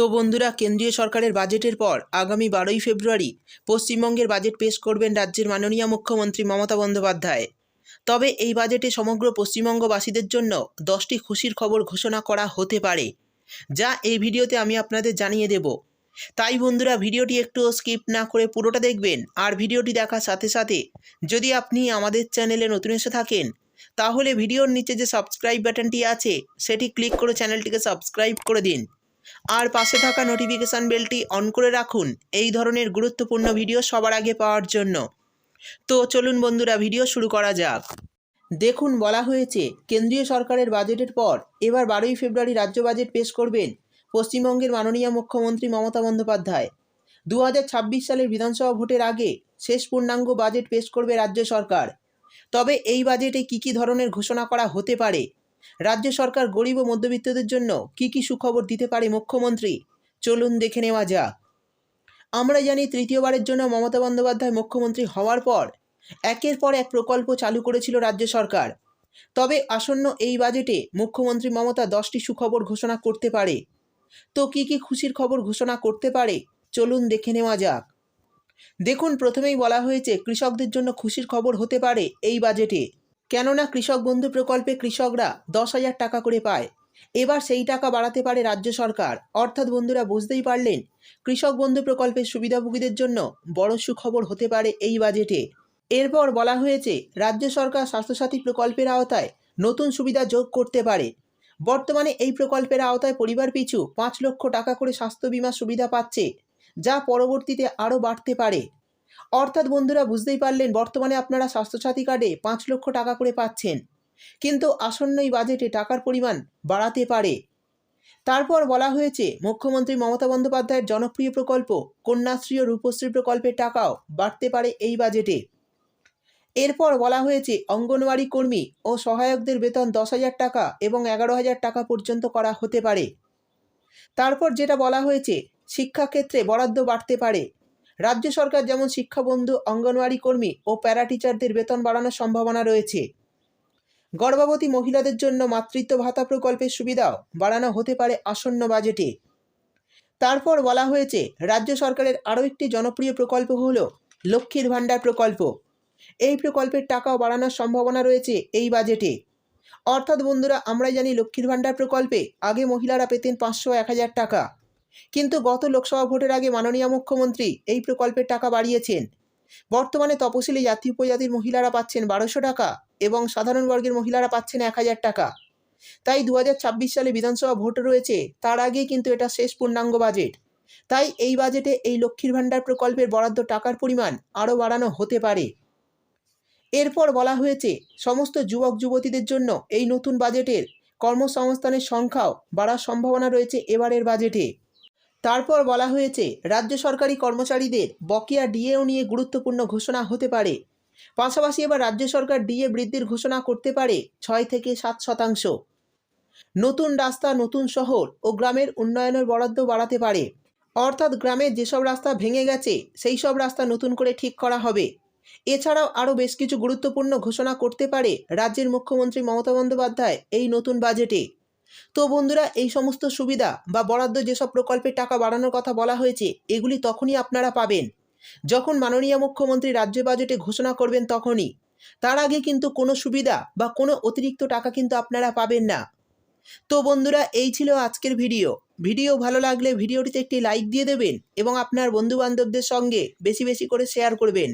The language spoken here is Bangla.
তো বন্ধুরা, কেন্দ্রীয় সরকারের বাজেটের পর আগামী বারোই ফেব্রুয়ারি পশ্চিমবঙ্গের বাজেট পেশ করবেন রাজ্যের মাননীয় মুখ্যমন্ত্রী মমতা বন্দ্যোপাধ্যায়। তবে এই বাজেটে সমগ্র পশ্চিমবঙ্গবাসীদের জন্য দশটি খুশির খবর ঘোষণা করা হতে পারে, যা এই ভিডিওতে আমি আপনাদের জানিয়ে দেব। তাই বন্ধুরা, ভিডিওটি একটু স্কিপ না করে পুরোটা দেখবেন আর ভিডিওটি দেখার সাথে সাথে যদি আপনি আমাদের চ্যানেলে নতুন এসে থাকেন, তাহলে ভিডিওর নিচে যে সাবস্ক্রাইব বাটনটি আছে, সেটি ক্লিক করে চ্যানেলটিকে সাবস্ক্রাইব করে দিন। আর পাশে থাকা নোটিফিকেশান বেলটি অন করে রাখুন। এই ধরনের গুরুত্বপূর্ণ ভিডিও সবার আগে পাওয়ার জন্য। তো চলুন বন্ধুরা ভিডিও শুরু করা যাক। দেখুন, বলা হয়েছে, কেন্দ্রীয় সরকারের বাজেটের পর এবার বারোই ফেব্রুয়ারি রাজ্য বাজেট পেশ করবেন পশ্চিমবঙ্গের মাননীয় মুখ্যমন্ত্রী মমতা বন্দ্যোপাধ্যায়। দু হাজার ছাব্বিশ সালের বিধানসভা ভোটের আগে শেষ পূর্ণাঙ্গ বাজেট পেশ করবে রাজ্য সরকার। তবে এই বাজেটে কী কী ধরনের ঘোষণা করা হতে পারে রাজ্য সরকার গরিব ও মধ্যবিত্তদের জন্য কী কী সুখবর দিতে পারে মুখ্যমন্ত্রী? চলুন দেখে নেওয়া যাক। আমরা জানি তৃতীয়বারের জন্য মমতা বন্দ্যোপাধ্যায় মুখ্যমন্ত্রী হওয়ার পর একের পর এক প্রকল্প চালু করেছিল রাজ্য সরকার। তবে আসন্ন এই বাজেটে মুখ্যমন্ত্রী মমতা দশটি সুখবর ঘোষণা করতে পারে। তো কী কী খুশির খবর ঘোষণা করতে পারে? চলুন দেখে নেওয়া যাক। দেখুন, প্রথমেই বলা হয়েছে, কৃষকদের জন্য খুশির খবর হতে পারে এই বাজেটে। কেননা কৃষক বন্ধু প্রকল্পে কৃষকরা দশ হাজার টাকা করে পায়। এবার সেই টাকা বাড়াতে পারে রাজ্য সরকার। অর্থাৎ বন্ধুরা বুঝতেই পারলেন, কৃষক বন্ধু প্রকল্পের সুবিধাভোগীদের জন্য বড় সুখবর হতে পারে এই বাজেটে। এরপর বলা হয়েছে, রাজ্য সরকার স্বাস্থ্যসাথী প্রকল্পের আওতায় নতুন সুবিধা যোগ করতে পারে। বর্তমানে এই প্রকল্পের আওতায় পরিবার পিছু পাঁচ লক্ষ টাকা করে স্বাস্থ্য বিমা সুবিধা পাচ্ছে, যা পরবর্তীতে আরও বাড়তে পারে। অর্থাৎ বন্ধুরা বুঝতেই পারলেন বর্তমানে আপনারা স্বাস্থ্যসাথী কার্ডে পাঁচ লক্ষ টাকা করে পাচ্ছেন। কিন্তু আসন্ন এই বাজেটে টাকার পরিমাণ বাড়াতে পারে। তারপর বলা হয়েছে, মুখ্যমন্ত্রী মমতা বন্দ্যোপাধ্যায়ের জনপ্রিয় প্রকল্প কন্যাশ্রী ও রূপশ্রী প্রকল্পের টাকাও বাড়তে পারে এই বাজেটে। এরপর বলা হয়েছে, অঙ্গনওয়াড়ি কর্মী ও সহায়কদের বেতন দশ হাজার টাকা এবং এগারো হাজার টাকা পর্যন্ত করা হতে পারে। তারপর যেটা বলা হয়েছে, শিক্ষাক্ষেত্রে বরাদ্দ বাড়তে পারে। রাজ্য সরকার যেমন শিক্ষাবন্ধু, অঙ্গনওয়াড়ি কর্মী ও প্যারা টিচারদের বেতন বাড়ানোর সম্ভাবনা রয়েছে। গর্ভবতী মহিলাদের জন্য মাতৃত্ব ভাতা প্রকল্পের সুবিধাও বাড়ানো হতে পারে আসন্ন বাজেটে। তারপর বলা হয়েছে, রাজ্য সরকারের আরও একটি জনপ্রিয় প্রকল্প হল লক্ষ্মীর ভাণ্ডার প্রকল্প। এই প্রকল্পের টাকাও বাড়ানোর সম্ভাবনা রয়েছে এই বাজেটে। অর্থাৎ বন্ধুরা আমরা জানি লক্ষ্মীর ভাণ্ডার প্রকল্পে আগে মহিলারা পেতেন পাঁচশো এক হাজার টাকা। কিন্তু গত লোকসভা ভোটের আগে মাননীয় মুখ্যমন্ত্রী এই প্রকল্পের টাকা বাড়িয়েছেন। বর্তমানে তপশিলি জাতি উপজাতির মহিলারা পাচ্ছেন বারোশো টাকা এবং সাধারণ বর্গের মহিলারা পাচ্ছেন এক হাজার টাকা। তাই দু হাজার ছাব্বিশ সালে বিধানসভা ভোট রয়েছে, তার আগেই কিন্তু এটা শেষ পূর্ণাঙ্গ বাজেট। তাই এই বাজেটে এই লক্ষ্মীর ভাণ্ডার প্রকল্পের বরাদ্দ টাকার পরিমাণ আরও বাড়ানো হতে পারে। এরপর বলা হয়েছে, সমস্ত যুবক যুবতীদের জন্য এই নতুন বাজেটের কর্মসংস্থানের সংখ্যাও বাড়ার সম্ভাবনা রয়েছে এবারের বাজেটে। তারপর বলা হয়েছে, রাজ্য সরকারি কর্মচারীদের বকেয়া ডিএও নিয়ে গুরুত্বপূর্ণ ঘোষণা হতে পারে। পাশাপাশি এবার রাজ্য সরকার ডিএ বৃদ্ধির ঘোষণা করতে পারে ছয় থেকে সাত শতাংশ। নতুন রাস্তা, নতুন শহর ও গ্রামের উন্নয়নের বরাদ্দ বাড়াতে পারে। অর্থাৎ গ্রামের যেসব রাস্তা ভেঙে গেছে, সেই সব রাস্তা নতুন করে ঠিক করা হবে। এছাড়াও আরও বেশ কিছু গুরুত্বপূর্ণ ঘোষণা করতে পারে রাজ্যের মুখ্যমন্ত্রী মমতা বন্দ্যোপাধ্যায় এই নতুন বাজেটে। তো বন্ধুরা, এই সমস্ত সুবিধা বা বরাদ্দ যেসব প্রকল্পের টাকা বাড়ানোর কথা বলা হয়েছে, এগুলি তখনই আপনারা পাবেন। যখন মাননীয় মুখ্যমন্ত্রী রাজ্য বাজেটে ঘোষণা করবেন তখনই। তার আগে কিন্তু কোনো সুবিধা বা কোনো অতিরিক্ত টাকা কিন্তু আপনারা পাবেন না। তো বন্ধুরা, এই ছিল আজকের ভিডিও। ভিডিও ভালো লাগলে ভিডিওটিতে একটি লাইক দিয়ে দেবেন এবং আপনার বন্ধুবান্ধবদের সঙ্গে বেশি বেশি করে শেয়ার করবেন।